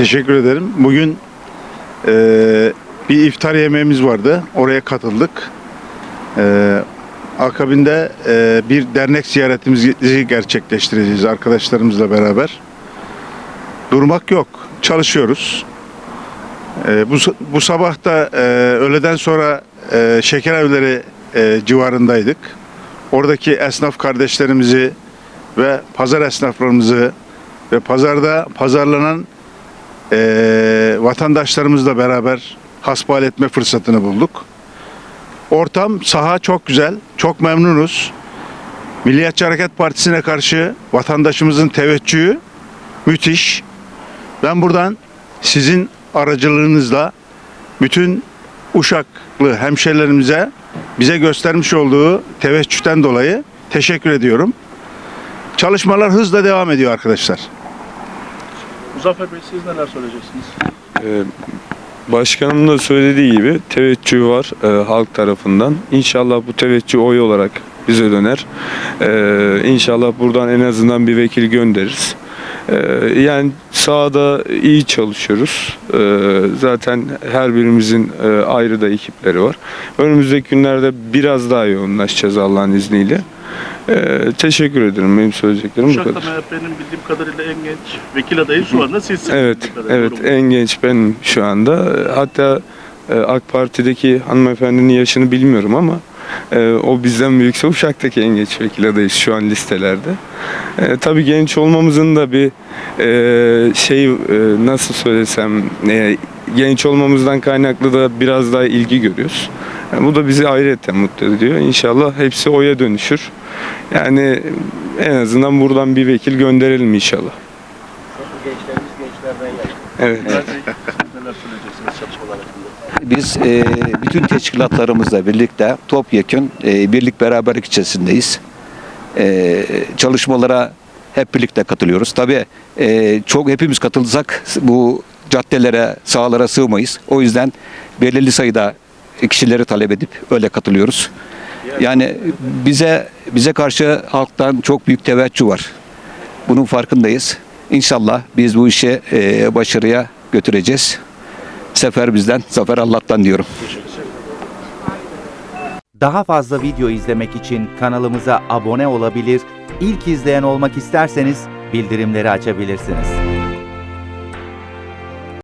Teşekkür ederim. Bugün eee, bir iftar yemeğimiz vardı. Oraya katıldık. Eee, akabinde eee, bir dernek ziyaretimizi gerçekleştireceğiz arkadaşlarımızla beraber. Durmak yok. Çalışıyoruz. Eee, bu, bu sabah da eee, öğleden sonra eee şeker evleri eee, civarındaydık. Oradaki esnaf kardeşlerimizi ve pazar esnaflarımızı ve pazarda pazarlanan eee, vatandaşlarımızla beraber hasbihal etme fırsatını bulduk. Ortam, saha çok güzel, çok memnunuz. Milliyetçi Hareket Partisi'ne karşı vatandaşımızın teveccühü müthiş. Ben buradan sizin aracılığınızla bütün Uşaklı hemşerilerimize bize göstermiş olduğu teveccühten dolayı teşekkür ediyorum. Çalışmalar hızla devam ediyor arkadaşlar. Muzaffer Bey siz neler söyleyeceksiniz? Ee, Başkanım da söylediği gibi teveccüh var e, halk tarafından. İnşallah bu teveccüh oy olarak bize döner. Ee, inşallah buradan en azından bir vekil göndeririz. Ee, yani sahada iyi çalışıyoruz. Ee, zaten her birimizin e, ayrı da ekipleri var. Önümüzdeki günlerde biraz daha yoğunlaşacağız Allah'ın izniyle. Ee, teşekkür ederim. Benim söyleyeceklerim bu Uşak'ta kadar. MHP'nin bildiğim kadarıyla en genç vekil adayı şu anda sizsiniz. Evet, evet Doğru en genç benim şu anda. Hatta e, AK Parti'deki hanımefendinin yaşını bilmiyorum ama e, o bizden büyükse Uşak'taki en genç vekil adayız şu an listelerde. E, tabii genç olmamızın da bir e, şey e, nasıl söylesem e, genç olmamızdan kaynaklı da biraz daha ilgi görüyoruz. Yani bu da bizi ayrıca mutlu ediyor. İnşallah hepsi oya dönüşür. Yani en azından buradan bir vekil gönderelim inşallah. Gençlerimiz gençlerden yaşlı. Evet. Ömer Bey, siz neler söyleyeceksiniz çalışmalar hakkında? Biz e, bütün teşkilatlarımızla birlikte topyekun e, birlik beraberlik içerisindeyiz. E, çalışmalara hep birlikte katılıyoruz. Tabii e, çok hepimiz katılsak bu caddelere, sahalara sığmayız. O yüzden belirli sayıda kişileri talep edip öyle katılıyoruz. Yani bize bize karşı halktan çok büyük teveccüh var. Bunun farkındayız. İnşallah biz bu işi e, başarıya götüreceğiz. Sefer bizden, zafer Allah'tan diyorum. Daha fazla video izlemek için kanalımıza abone olabilir, ilk izleyen olmak isterseniz bildirimleri açabilirsiniz.